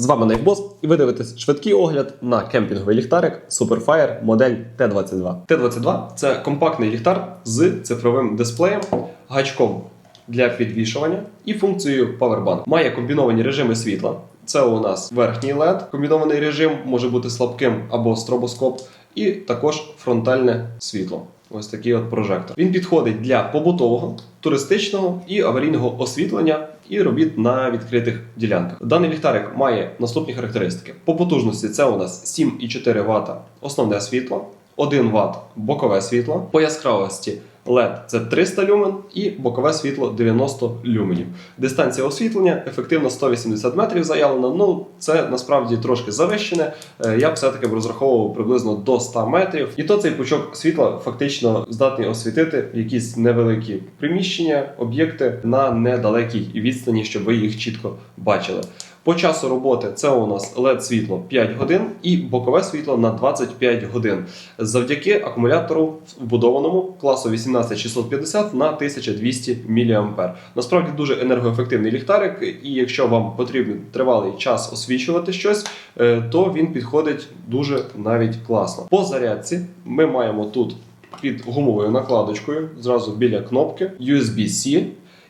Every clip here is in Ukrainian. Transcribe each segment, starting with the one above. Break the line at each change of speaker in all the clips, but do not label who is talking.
З вами Найфбос, і ви дивитесь швидкий огляд на кемпінговий ліхтарик Superfire модель T22. T22 це компактний ліхтар з цифровим дисплеєм, гачком для підвішування і функцією Powerbank. Має комбіновані режими світла. Це у нас верхній LED, комбінований режим може бути слабким або стробоскоп, і також фронтальне світло. Ось такий от прожектор. Він підходить для побутового, туристичного і аварійного освітлення і робіт на відкритих ділянках. Даний ліхтарик має наступні характеристики. По потужності це у нас 7,4 Вт основне світло, 1 Вт бокове світло, по яскравості LED це 300 люмен і бокове світло 90 люменів. Дистанція освітлення ефективно 180 метрів заявлена. Ну це насправді трошки завищене. Е, Я б все-таки б розраховував приблизно до 100 метрів. І то цей пучок світла фактично здатний освітити якісь невеликі приміщення, об'єкти на недалекій відстані, щоб ви їх чітко бачили. По часу роботи це у нас LED світло 5 годин і бокове світло на 25 годин. Завдяки акумулятору вбудованому класу 18650 на 1200 мА. Насправді дуже енергоефективний ліхтарик, і якщо вам потрібен тривалий час освічувати щось, е, то він підходить дуже навіть класно. По зарядці ми маємо тут під гумовою накладочкою, зразу біля кнопки USB-C,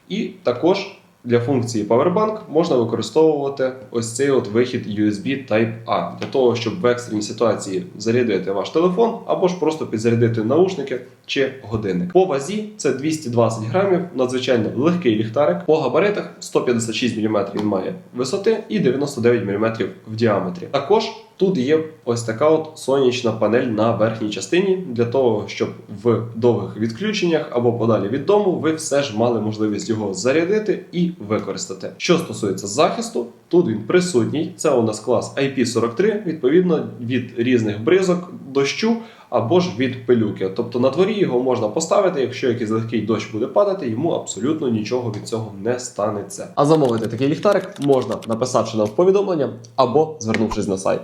і також для функції Powerbank можна використовувати ось цей от вихід USB Type-A для того, щоб в екстреній ситуації зарядити ваш телефон або ж просто підзарядити наушники чи годинник. По вазі це 220 грамів, надзвичайно легкий ліхтарик. По габаритах 156 мм він має висоти і 99 мм в діаметрі. Також Тут є ось така от сонячна панель на верхній частині для того, щоб в довгих відключеннях або подалі від дому ви все ж мали можливість його зарядити і використати. Що стосується захисту, тут він присутній. Це у нас клас IP43, відповідно від різних бризок, дощу або ж від пилюки. Тобто на дворі його можна поставити, якщо якийсь легкий дощ буде падати, йому абсолютно нічого від цього не станеться. А замовити такий ліхтарик можна написавши нам повідомлення або звернувшись на сайт.